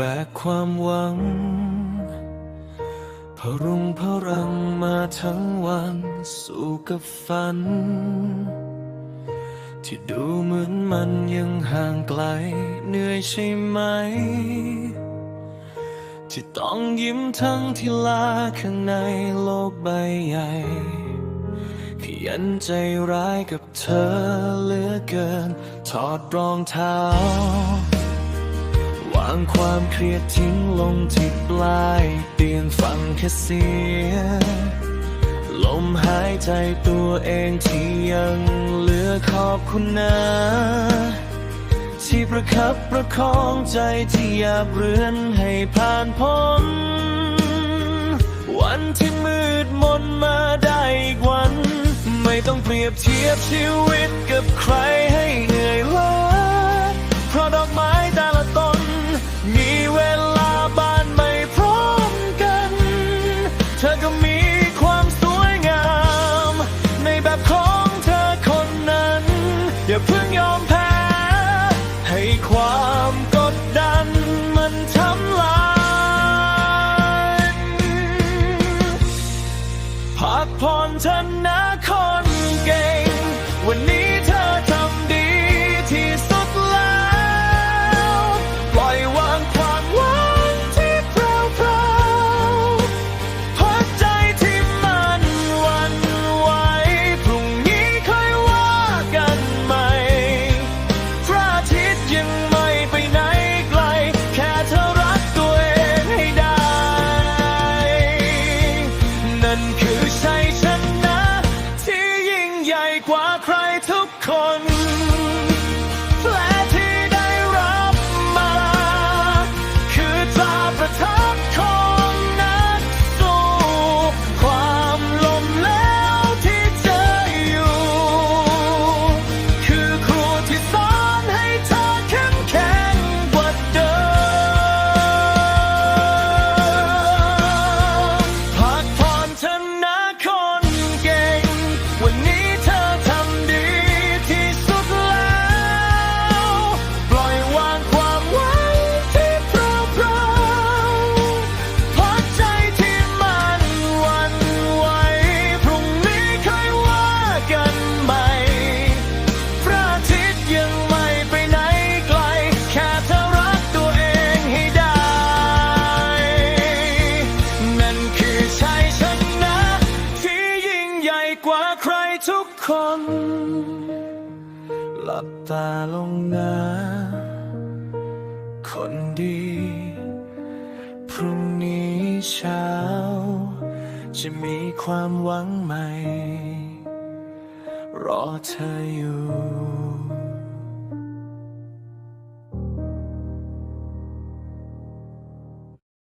บกความหวัง พรุงพรังมาทั้งวันสู่กับฝัน ที่ดูเหมือนมันยังห่างไกลเหนื่อยใช่ไหม ที่ต้องยิ้มทั้งที่ลาข้างในโลกใบใหญ่ขยันใจร้ายกับเธอเหลือเกิน ถอดรองเท้า วางความเครียดทิ้งลงที่ปลายเตียงฟังแค่เสียงลมหายใจตัวเองที่ยังเหลือขอบคุณนะที่ประคับประคองใจที่อยากเรือนให้ผ่านพ้นวันที่มืดมนมาได้อีกวัน ไม่ต้องเปรียบเทียบชีวิตกับใครให้เหนื่อยล้าเพราะดอกไม้ ของเธอคนนั้น อย่าเพิ่งยอมแพ้ ให้ความกดดันมันทำลายพักผ่อนเธอนะคนเก่ง วันนี้ กว่าใครทุกคน กว่าใครทุกคน หลับตาลงนะคนดี พรุ่งนี้เช้า จะมีความหวังใหม่ รอเธออยู่